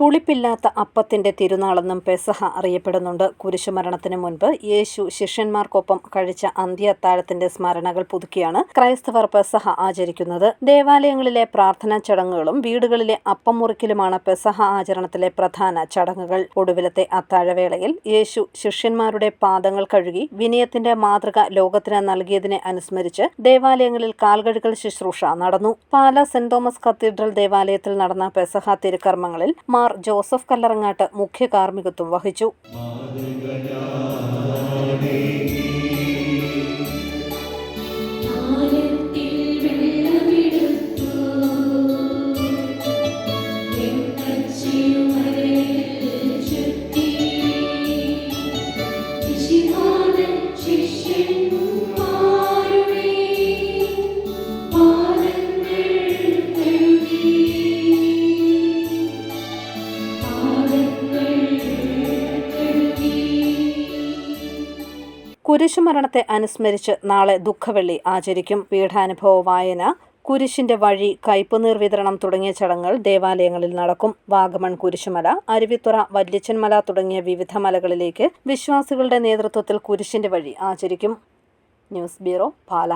പുളിപ്പില്ലാത്ത അപ്പത്തിന്റെ തിരുനാളെന്നും പെസഹ അറിയപ്പെടുന്നുണ്ട്. കുരിശുമരണത്തിന് മുൻപ് യേശു ശിഷ്യന്മാർക്കൊപ്പം കഴിച്ച അന്ത്യ അത്താഴത്തിന്റെ സ്മരണകൾ പുതുക്കിയാണ് ക്രൈസ്തവർ പെസഹ ആചരിക്കുന്നത്. ദേവാലയങ്ങളിലെ പ്രാർത്ഥനാ ചടങ്ങുകളും വീടുകളിലെ അപ്പം മുറിക്കലുമാണ് പെസഹ ആചരണത്തിലെ പ്രധാന ചടങ്ങുകൾ. ഒടുവിലത്തെ അത്താഴവേളയിൽ യേശു ശിഷ്യന്മാരുടെ പാദങ്ങൾ കഴുകി വിനയത്തിന്റെ മാതൃക ലോകത്തിന് നൽകിയതിനെ അനുസ്മരിച്ച് ദേവാലയങ്ങളിൽ കാൽകഴുകൽ ശുശ്രൂഷ നടന്നു. പാല സെന്റ് തോമസ് കത്തീഡ്രൽ ദേവാലയത്തിൽ നടന്ന പെസഹ തിരുക്കർമ്മങ്ങളിൽ മാർ ജോസഫ് കല്ലറങ്ങാട്ട് മുഖ്യ കാർമ്മികത്വം വഹിച്ചു. കുരിശുമരണത്തെ അനുസ്മരിച്ച് നാളെ ദുഃഖവെള്ളി ആചരിക്കും. പീഠാനുഭവ വായന കുരിശിന്റെ വഴി കയ്പുനീർ വിതരണം തുടങ്ങിയ ചടങ്ങുകൾ ദേവാലയങ്ങളിൽ നടക്കും. വാഗമൺ കുരിശുമല അരുവിത്തുറ വല്യച്ചൻമല തുടങ്ങിയ വിവിധ മലകളിലേക്ക് വിശ്വാസികളുടെ നേതൃത്വത്തിൽ കുരിശിന്റെ വഴി ആചരിക്കും. News bureau Pala.